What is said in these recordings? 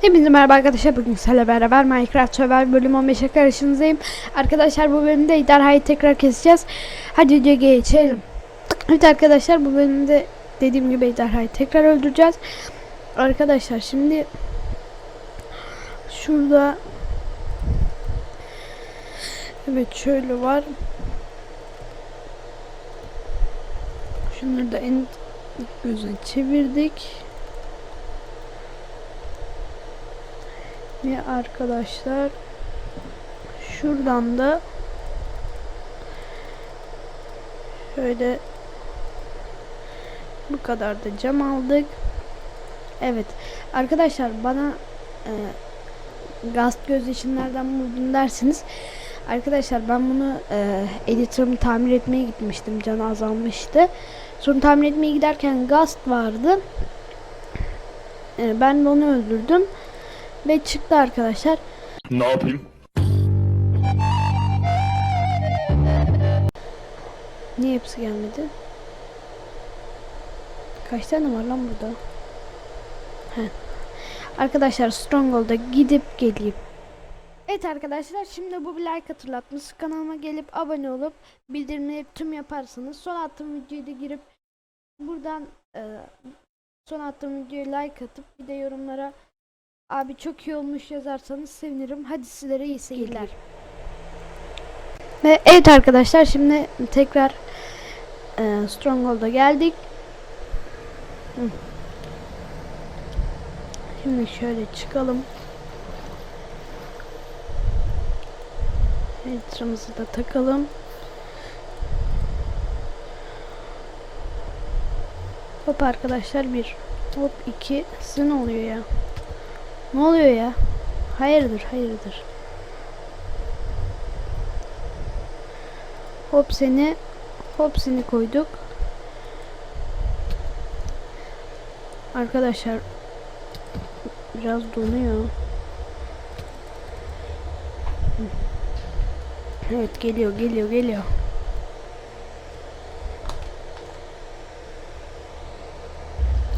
Hepinize merhaba arkadaşlar. Bugün sizlerle beraber Minecraft Survival bölüm 15'e karşınızdayım. Arkadaşlar bu bölümde ejderhayı tekrar keseceğiz. Hadi videoya geçelim. Evet arkadaşlar bu bölümde dediğim gibi ejderhayı tekrar öldüreceğiz. Arkadaşlar şimdi şurada Evet şöyle var. Şunları da en gözüne çevirdik. Ve arkadaşlar şuradan da şöyle bu kadar da cam aldık. Evet arkadaşlar bana e, gaz göz için nereden buldun dersiniz. Arkadaşlar ben bunu e, editörümü tamir etmeye gitmiştim. Canı azalmıştı. Sonra tamir etmeye giderken gaz vardı. E, ben de onu öldürdüm. Ve çıktı arkadaşlar. Ne yapayım? Niye hepsi gelmedi? Kaç tane var lan burada? Heh. Arkadaşlar Stronghold'a gidip geleyim. Evet arkadaşlar şimdi bu bir like hatırlatması. Kanalıma gelip abone olup bildirimleri tüm yaparsanız son attığım videoyu da girip buradan e, son attığım videoya like atıp bir de yorumlara abi çok iyi olmuş yazarsanız sevinirim. Hadi sizlere iyi seyirler. Ve evet arkadaşlar şimdi tekrar e, Stronghold'a geldik. Şimdi şöyle çıkalım. Elitramızı da takalım. Hop arkadaşlar bir. Hop iki. Size ne oluyor ya? Ne oluyor ya? Hayırdır hayırdır. Hop seni hop seni koyduk. Arkadaşlar biraz donuyor. Evet geliyor geliyor geliyor.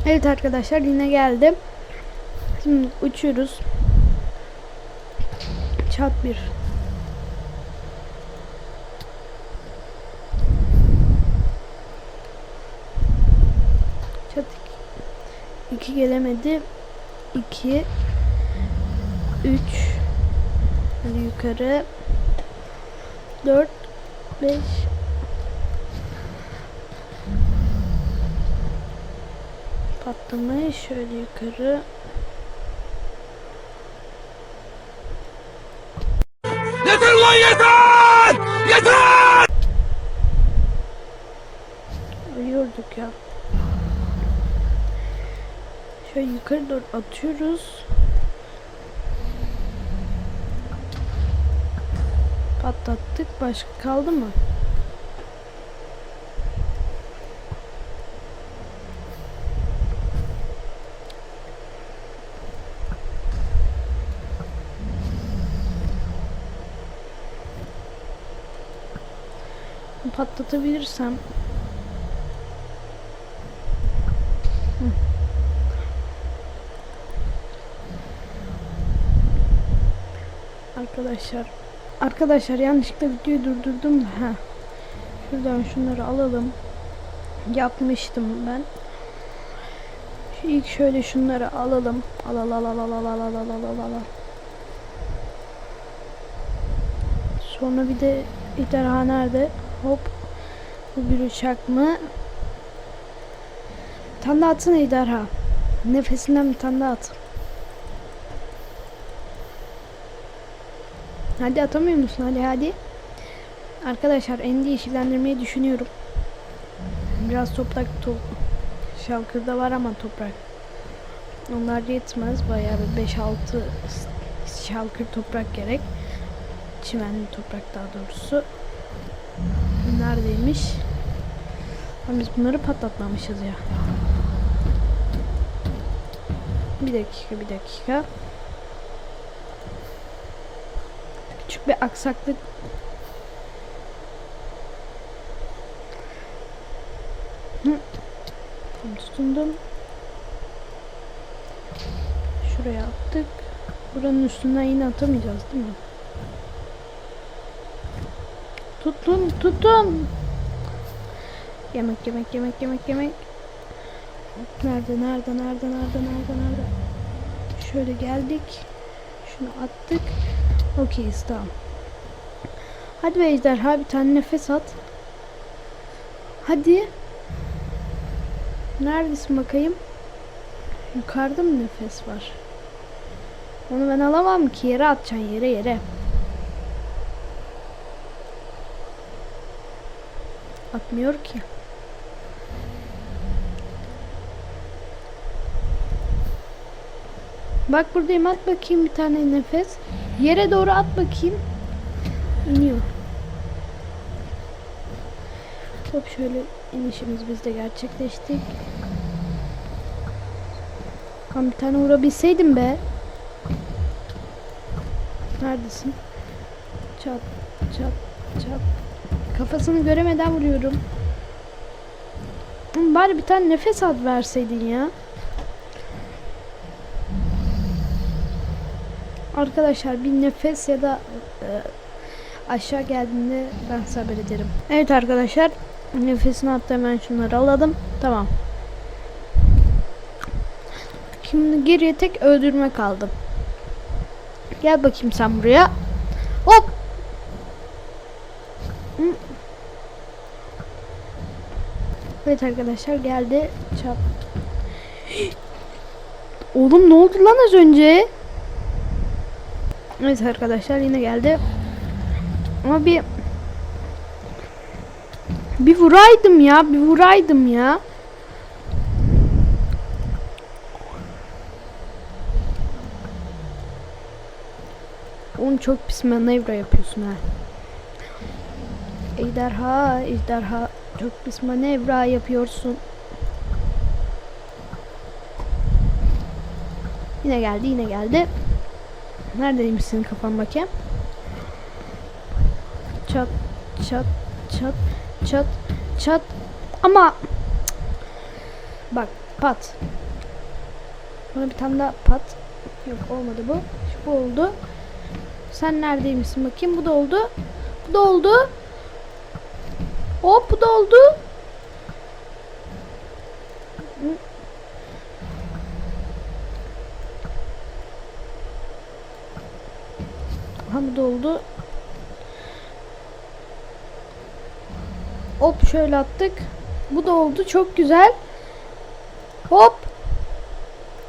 Evet arkadaşlar yine geldim. Şimdi uçuyoruz. Çat bir. Çat iki. İki gelemedi. İki. Üç. Hadi yukarı. Dört. Beş. Patlamayı şöyle yukarı. Yeter! Ölüyorduk ya. Şöyle yukarı doğru atıyoruz. Patlattık. Başka kaldı mı? Patlatabilirsem. Arkadaşlar Arkadaşlar yanlışlıkla videoyu durdurdum da ha. Şuradan şunları alalım. Yapmıştım ben. Şu ilk şöyle şunları alalım. Al al al al al al al al al al. Sonra bir de ejderha nerede? Hop. Bu bir uçak mı? Bir tane atsana ejderha. Nefesinden bir tane daha at. Hadi atamıyor musun? Hadi hadi. Arkadaşlar endi yeşillendirmeyi düşünüyorum. Biraz toprak top şalkırda var ama toprak. Onlar yetmez. Bayağı bir 5-6 şalkır toprak gerek. Çimenli toprak daha doğrusu. Neredeymiş? Ama biz bunları patlatmamışız ya. Bir dakika bir dakika. Küçük bir aksaklık. Tam tutundum. Şuraya attık. Buranın üstünden yine atamayacağız değil mi? Tutun tutun. Yemek yemek yemek yemek yemek. Nerede nerede nerede nerede nerede nerede? Şöyle geldik. Şunu attık. Okeyiz tamam. Hadi be ejderha bir tane nefes at. Hadi. Neredesin bakayım? Yukarıda mı nefes var? Onu ben alamam ki yere atacaksın yere yere. Atmıyor ki. Bak buradayım at bakayım bir tane nefes. Yere doğru at bakayım. İniyor. Hop şöyle inişimiz biz de gerçekleştik. Kan bir tane vurabilseydim be. Neredesin? Çat çat çat. Kafasını göremeden vuruyorum. Bari bir tane nefes at verseydin ya. Arkadaşlar bir nefes ya da e, aşağı geldiğinde ben size ederim. Evet arkadaşlar nefesini attı hemen şunları alalım. Tamam. Şimdi geriye tek öldürme kaldı. Gel bakayım sen buraya. Hop. Evet arkadaşlar geldi. Çap. Oğlum ne oldu lan az önce? Evet arkadaşlar yine geldi. Ama bir bir vuraydım ya, bir vuraydım ya. Oğlum çok pis manevra yapıyorsun ha. Ejderha, ejderha çok pis manevra yapıyorsun. Yine geldi, yine geldi. Neredeymiş senin kafan bakayım? Çat, çat, çat, çat, çat. Ama bak pat. Buna bir tane daha pat. Yok olmadı bu. Şu bu oldu. Sen neredeymişsin bakayım? Bu da oldu. Bu da oldu. Hop bu da oldu. Aha bu da oldu. Hop şöyle attık. Bu da oldu. Çok güzel. Hop.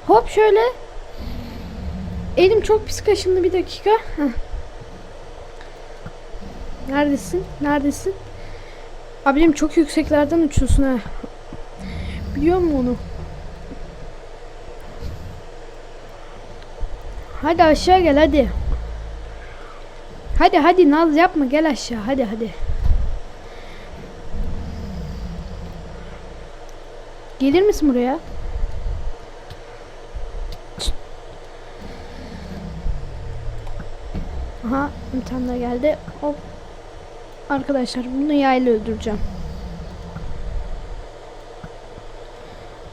Hop şöyle. Elim çok pis kaşındı bir dakika. Heh. Neredesin? Neredesin? Abim çok yükseklerden uçuyorsun ha. Biliyor musun onu? Hadi aşağı gel hadi. Hadi hadi naz yapma gel aşağı hadi hadi. Gelir misin buraya? Aha bir tane geldi. Hop. Arkadaşlar bunu yayla öldüreceğim.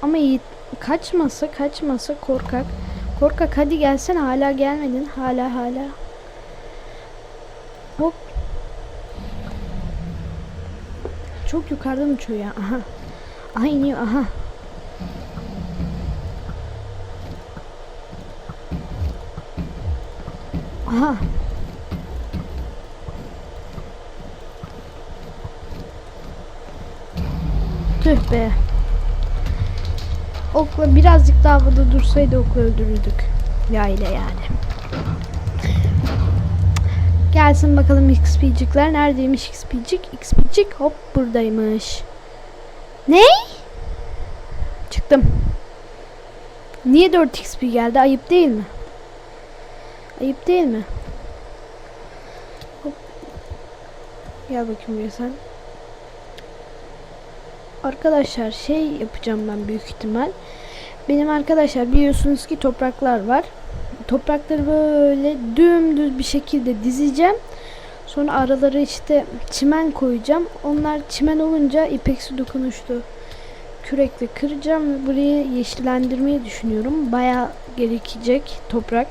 Ama iyi kaçmasa kaçmasa korkak. Korkak hadi gelsene hala gelmedin. Hala hala. Hop. Çok yukarıdan uçuyor ya. Aha. Aha aha. Aha. Tüh be. Okla birazcık daha havada dursaydı okla öldürürdük. Ya ile yani. Gelsin bakalım XP'cikler. Neredeymiş XP'cik? XP'cik hop buradaymış. Ne? Çıktım. Niye 4 XP geldi? Ayıp değil mi? Ayıp değil mi? Hop. Gel bakayım buraya sen. Arkadaşlar şey yapacağım ben büyük ihtimal. Benim arkadaşlar biliyorsunuz ki topraklar var. Toprakları böyle dümdüz bir şekilde dizeceğim. Sonra araları işte çimen koyacağım. Onlar çimen olunca ipeksi dokunuşlu kürekle kıracağım ve burayı yeşillendirmeyi düşünüyorum. Baya gerekecek toprak.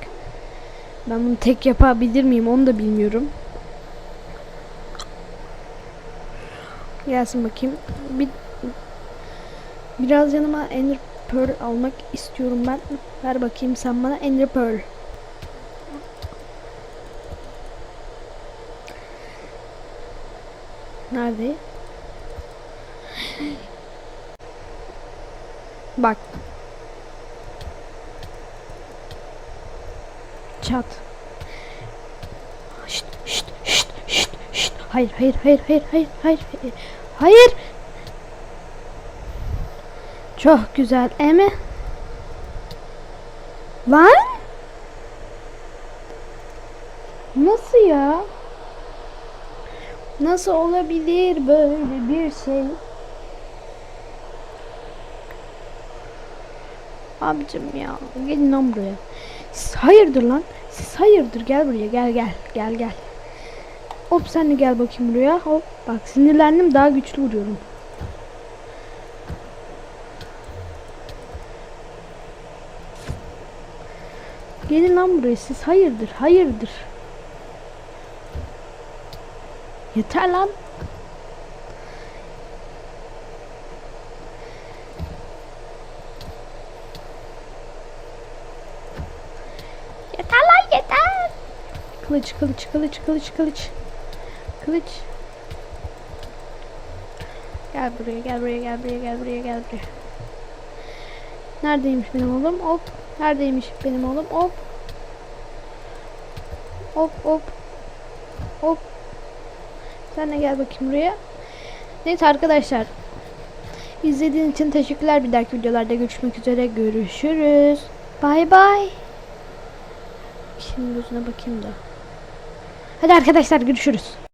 Ben bunu tek yapabilir miyim onu da bilmiyorum. Gelsin bakayım. Bir, biraz yanıma Ender Pearl almak istiyorum ben. Ver bakayım sen bana Ender Pearl. Nerede? Bak. Çat. Şşt, şşt, şşt, şşt. Hayır, hayır, hayır, hayır, hayır, hayır, hayır. Hayır. Çok güzel. Eme. Lan? Nasıl ya? Nasıl olabilir böyle bir şey? Abicim ya gelin lan buraya. Siz hayırdır lan? Siz hayırdır gel buraya gel gel gel gel. Hop sen de gel bakayım buraya. Hop bak sinirlendim daha güçlü vuruyorum. Gelin lan buraya siz hayırdır hayırdır. Yeter lan. Yeter lan yeter. Kılıç kılıç kılıç kılıç kılıç. Kılıç. Gel buraya gel buraya gel buraya gel buraya gel buraya. Neredeymiş benim oğlum? Hop. Neredeymiş benim oğlum? Hop. Hop hop. Hop. Sen de gel bakayım buraya. Neyse arkadaşlar. İzlediğiniz için teşekkürler. Bir dahaki videolarda görüşmek üzere. Görüşürüz. Bay bay. Şimdi gözüne bakayım da. Hadi arkadaşlar görüşürüz.